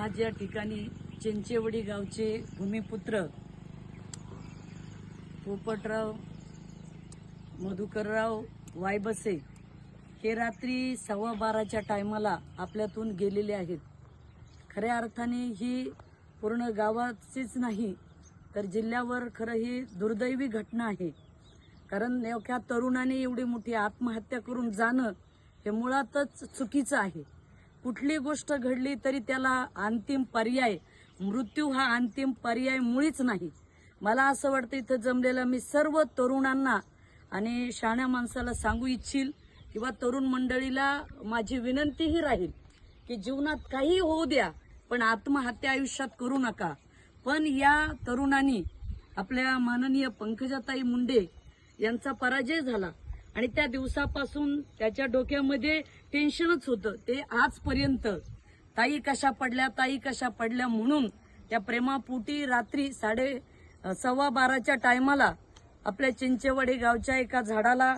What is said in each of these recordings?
आज या ठिकाणी चिंचेवडी गावचे भूमिपुत्र पोपटराव मधुकरराव वायबसे हे रात्री सव्वा बाराच्या टायमाला आपल्यातून गेलेले आहेत. खऱ्या अर्थाने ही पूर्ण गावाचीच नाही तर जिल्ह्यावर खरं ही दुर्दैवी घटना आहे. कारण नेवख्या तरुणाने एवढी मोठी आत्महत्या करून जाणं हे मुळातच चुकीचं आहे. कुठली गोष्ट घडली तरी त्याला अंतिम पर्याय मृत्यू हा अंतिम पर्याय मुळीच नाही. मला असं वाटतं इथं जमलेलं मी सर्व तरुणांना आणि शाण्या माणसाला सांगू इच्छिल किंवा तरुण मंडळीला माझी विनंतीही राहील की जीवनात काही होऊ द्या पण आत्महत्या आयुष्यात करू नका. पण या तरुणांनी आपल्या माननीय पंकजाताई मुंडे यांचा पराजय झाला. आणि त्या दिवसापासून त्याच्या डोक्यामध्ये टेन्शनच होतं. ते आजपर्यंत ताई कशा पडल्या ताई कशा पडल्या म्हणून त्या प्रेमापोटी रात्री साडे सव्वा बाराच्या टायमाला आपल्या चिंचेवाडी गावच्या एका झाडाला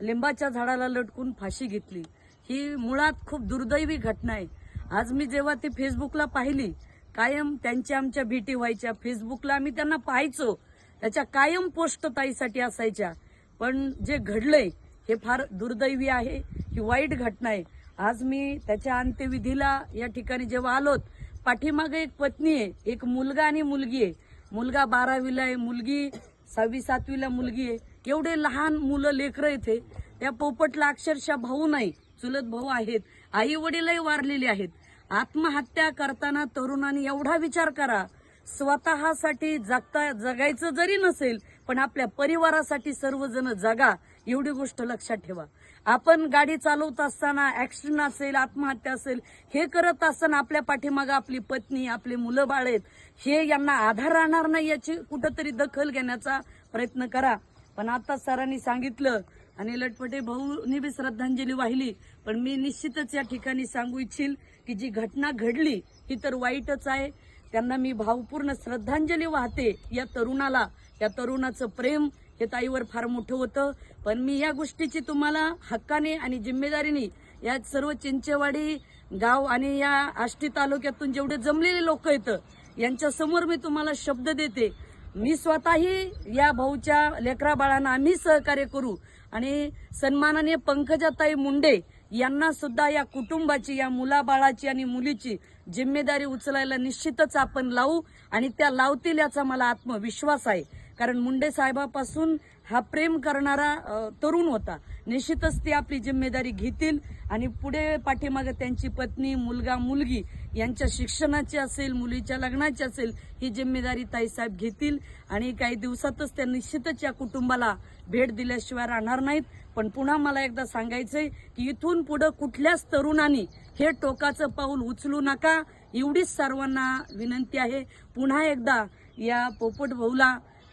लिंबाच्या झाडाला लटकून फाशी घेतली. ही मुळात खूप दुर्दैवी घटना आहे. आज मी जेव्हा ती फेसबुकला पाहिली कायम त्यांच्या आमच्या भेटी व्हायच्या. फेसबुकला आम्ही त्यांना पाहायचो. त्याच्या कायम पोस्ट ताईसाठी असायच्या. पण जे घडलंय हे फार दुर्दैवी आहे ही वाईट घटना आहे. आज मी त्याच्या अंत्यविधीला या ठिकाणी जेव्हा आलोत पाठीमागे एक पत्नी आहे एक मुलगा आणि मुलगी आहे. मुलगा बारावीला आहे मुलगी सहावी सातवीला मुलगी आहे. एवढे लहान मुलं लेकरं इथे त्या पोपटला अक्षरशः भाऊ नाही चुलत भाऊ आहेत आई वडीलही वारलेले आहेत. आत्महत्या करताना तरुणांनी एवढा विचार करा स्वतःसाठी जगता जगायचं जरी नसेल पण आपल्या परिवारासाठी सर्वजण जगा एवढी गोष्ट लक्षात ठेवा. आपण गाडी चालवत असताना ऍक्सिडेंट असेल आत्महत्या असेल हे करत असताना आपल्या पाठीमागं आपली पत्नी आपली मुलं बाळ आहेत हे यांना आधार राहणार नाही याची कुठंतरी दखल घेण्याचा प्रयत्न करा. पण आता सरांनी सांगितलं आणि लटपटे भाऊनी बी श्रद्धांजली वाहिली पण मी निश्चितच या ठिकाणी सांगू इच्छिल की जी घटना घडली ही तर वाईटच आहे. त्यांना मी भावपूर्ण श्रद्धांजली वाहते या तरुणाला. या तरुणाचं प्रेम हे ताईवर फार मोठं होतं. पण मी या गोष्टीची तुम्हाला हक्काने आणि जिम्मेदारीने या सर्व चिंचेवाडी गाव आणि या आष्टी तालुक्यातून जेवढे जमलेले लोक येतं यांच्या समोर मी तुम्हाला शब्द देते. मी स्वतःही या भाऊच्या लेकरा बाळांना आम्ही सहकार्य करू आणि सन्मानाने पंकजाताई मुंडे यांना सुद्धा या कुटुंबाची या मुलाबाळाची आणि मुलीची जिम्मेदारी उचलायला निश्चितच आपण लावू आणि त्या लावतील याचा मला आत्मविश्वास आहे. कारण मुंडे साहेबापासून हा प्रेम करणारा तरुण होता. निश्चितच ते आपली जिम्मेदारी घेतील आणि पुढे पाठीमागे त्यांची पत्नी मुलगा मुलगी यांच्या शिक्षणाची असेल मुलीच्या लग्नाची असेल ही जिम्मेदारी ताईसाहेब घेतील. आणि काही दिवसातच त्या निश्चितच या कुटुंबाला भेट दिल्याशिवाय राहणार नाहीत. पण पुन्हा मला एकदा सांगायचंय की इथून पुढे कुठल्याच तरुणांनी हे टोकाचं पाऊल उचलू नका. एवढीच सर्वांना विनंती आहे. पुन्हा एकदा या पोपट भाऊला